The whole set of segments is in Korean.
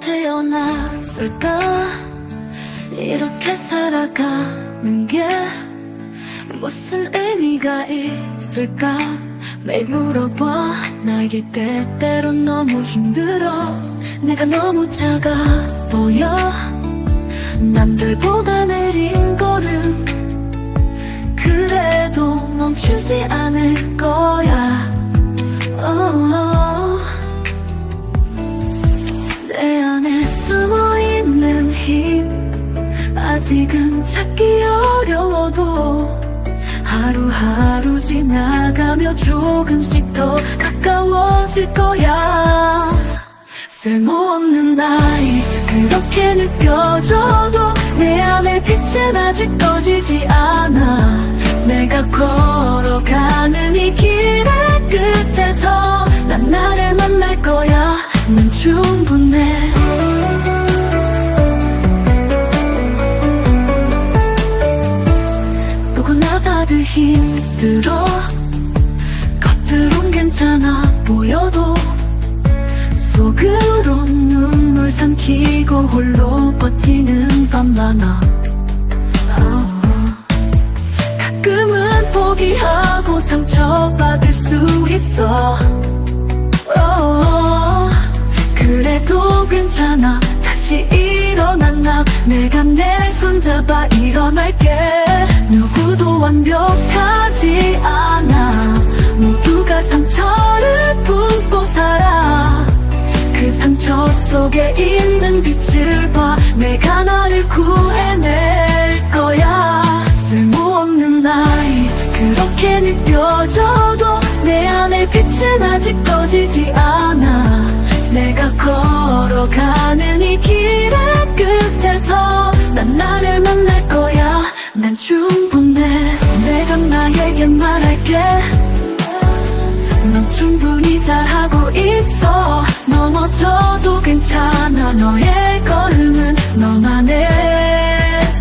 태어났을까? 이렇게 살아가는 게 무슨 의미가 있을까? 매일 물어봐. 나에게 때때론 너무 힘들어. 내가 너무 작아 보여. 남들보다 내린 걸음 그래도 멈추지 않을 힘 아직은 찾기 어려워도 하루하루 지나가며 조금씩 더 가까워질 거야. 쓸모없는 나이 그렇게 느껴져도 내 안의 빛은 아직 꺼지지 않아. 내가 걸어가는 이 길의 끝에서 난 나를 만날 거야. 난 충분해 다들 힘들어. 겉으론 괜찮아 보여도 속으론 눈물 삼키고 홀로 버티는 밤 많아. 어. 가끔은 포기하고 상처받을 수 있어. 어. 그래도 괜찮아. 다시 일어난 나 내가 내 손잡아 일어날게 완벽하지 않아. 모두가 상처를 품고 살아. 그 상처 속에 있는 빛을 봐 내가 너를 구해낼 거야. 쓸모없는 나이 그렇게 느껴져도 내 안의 빛은 아직 꺼지지 않아. 내가 걸어가는 이 길의 끝에서 난 나를 만날 거야. 난 충분해 나에게 말할게. 넌 충분히 잘하고 있어. 넘어져도 괜찮아. 너의 걸음은 너만의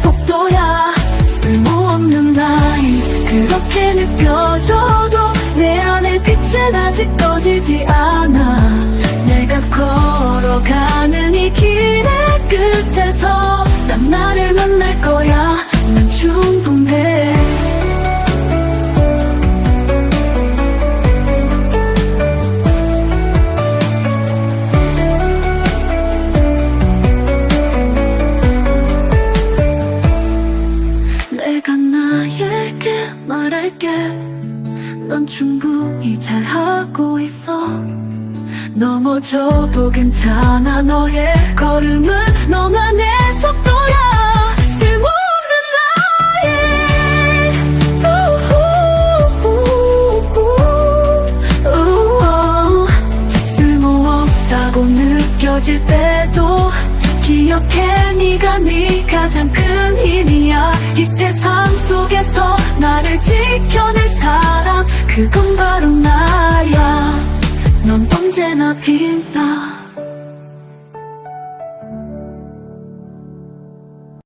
속도야. 쓸모없는 나이 그렇게 느껴져도 내 안의 빛은 아직 꺼지지 않아 나에게 말할게. 넌 충분히 잘하고 있어. 넘어져도 괜찮아 너의 걸음은 너만의 속도야. 쓸모없는 나의 쓸모없다고 느껴질 때도 기억해 네가 네 가장 큰 힘이야 날 지켜낼 사람 그건 바로 나야. 넌 언제나 빛나